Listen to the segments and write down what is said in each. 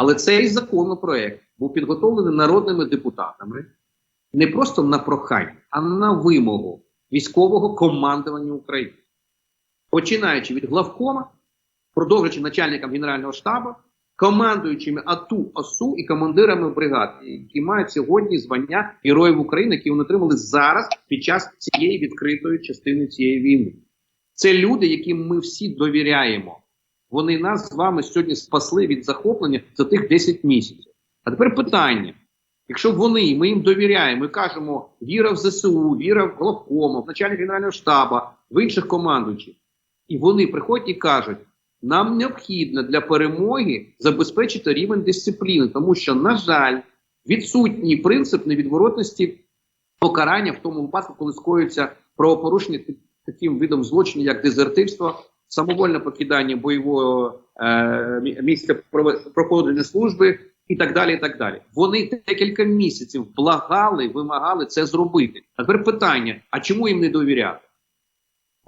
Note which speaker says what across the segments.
Speaker 1: Але цей законопроект був підготовлений народними депутатами не просто на прохання, а на вимогу військового командування України. Починаючи від главкома, продовжуючи начальникам Генерального штабу, командуючими АТУ, ОСУ і командирами бригад, які мають сьогодні звання Героїв України, які вони отримали зараз під час цієї відкритої частини цієї війни. Це люди, яким ми всі довіряємо. Вони нас з вами сьогодні спасли від захоплення за тих 10 місяців. А тепер питання: якщо вони, ми їм довіряємо, ми кажемо віра в ЗСУ, віра в главкома, в начальника генерального штабу, в інших командуючих, і вони приходять і кажуть, нам необхідно для перемоги забезпечити рівень дисципліни, тому що, на жаль, відсутній принцип невідворотності покарання в тому випадку, коли скоюється правопорушення таким видом злочину, як дезертирство, самовольне покидання бойового е, місця проходження служби і так далі. і так далі. Вони декілька місяців благали, вимагали це зробити. А тепер питання: а чому їм не довіряти?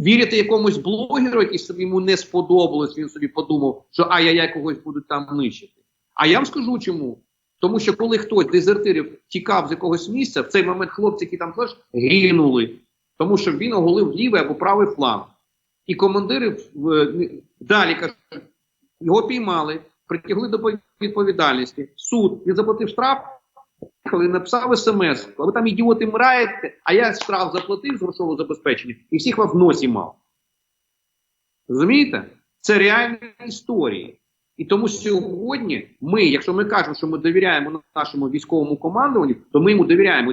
Speaker 1: Вірити якомусь блогеру, який собі йому не сподобалось, він собі подумав, що ай-яй-яй когось будуть там нищити. А я вам скажу чому. Тому що коли хтось дезертирів тікав з якогось місця, в цей момент хлопці, які там теж гинули, тому що він оголив лівий або правий фланг. І командири е, далі кажуть, його піймали, притягли до відповідальності. Суд він заплатив штраф, коли написав смс, а ви там ідіоти мраєте, а я штраф заплатив з грошового забезпечення і всіх вас в носі мав. Розумієте? Це реальні історії. І тому сьогодні ми, якщо ми кажемо, що ми довіряємо нашому військовому командуванню, то ми йому довіряємо.